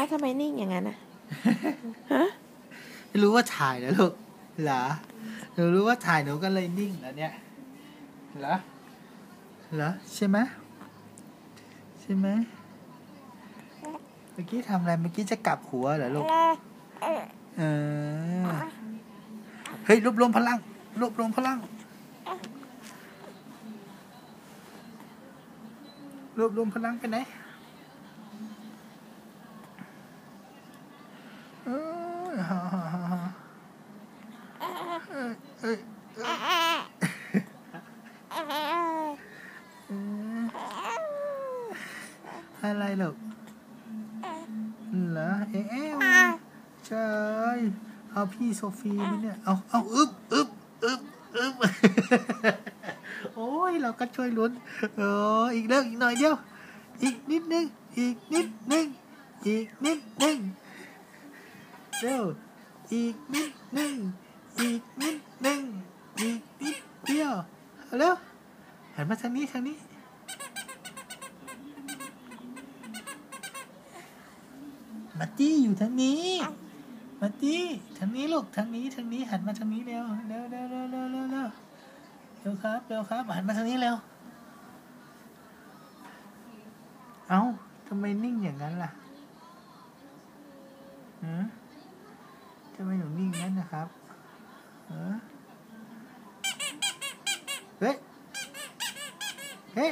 อ้าวทำไมนิ่งอย่างนั้นอะฮะไม่รู้ว่าถ่ายนะลูกเหรอหนูรู้ว่าถ่ายหนูก็เลยนิ่งแล้วเนี่ยเหรอเหรอใช่ไหมใช่ไหมเมื่อกี้ทำอะไรเมื่อกี้จะกลับหัวเหรอลูกเออเฮ้ยรวบรวมพลังรวบรวมพลังรวบรวมพลังไปไหนเอ้ยฮ่าฮ่าฮ่าฮ่าเอะไรลูกเหรอเอ๊ะใช่เอาพี่โซฟีไหมเนี่ย เอาเอาอึบอึบอึบอึบโอ้ย เราก็ช่วยลุ้นเอออีกเรื่องอีกหน่อยเดียว อีกนิดนึง อีกนิดนึง อีกนิดนึง เร็ว อีกนิดนึงอีกนิดนึงอีกนิดเดียวเอาเร็วหันมาทางนี้ทางนี้ มาตี้อยู่ทางนี้มาตี้ทางนี้ลูกทางนี้ทางนี้หันมาทางนี้เร็วเร็วเร็วเร็วเร็วเร็วเร็วเร็วครับเร็วครับหันมาทางนี้เร็วเอ้าทำไมนิ่งอย่างนั้นล่ะฮะ ทำไมหนูนิ่งงั้นนะครับเฮ้ย เฮ้ย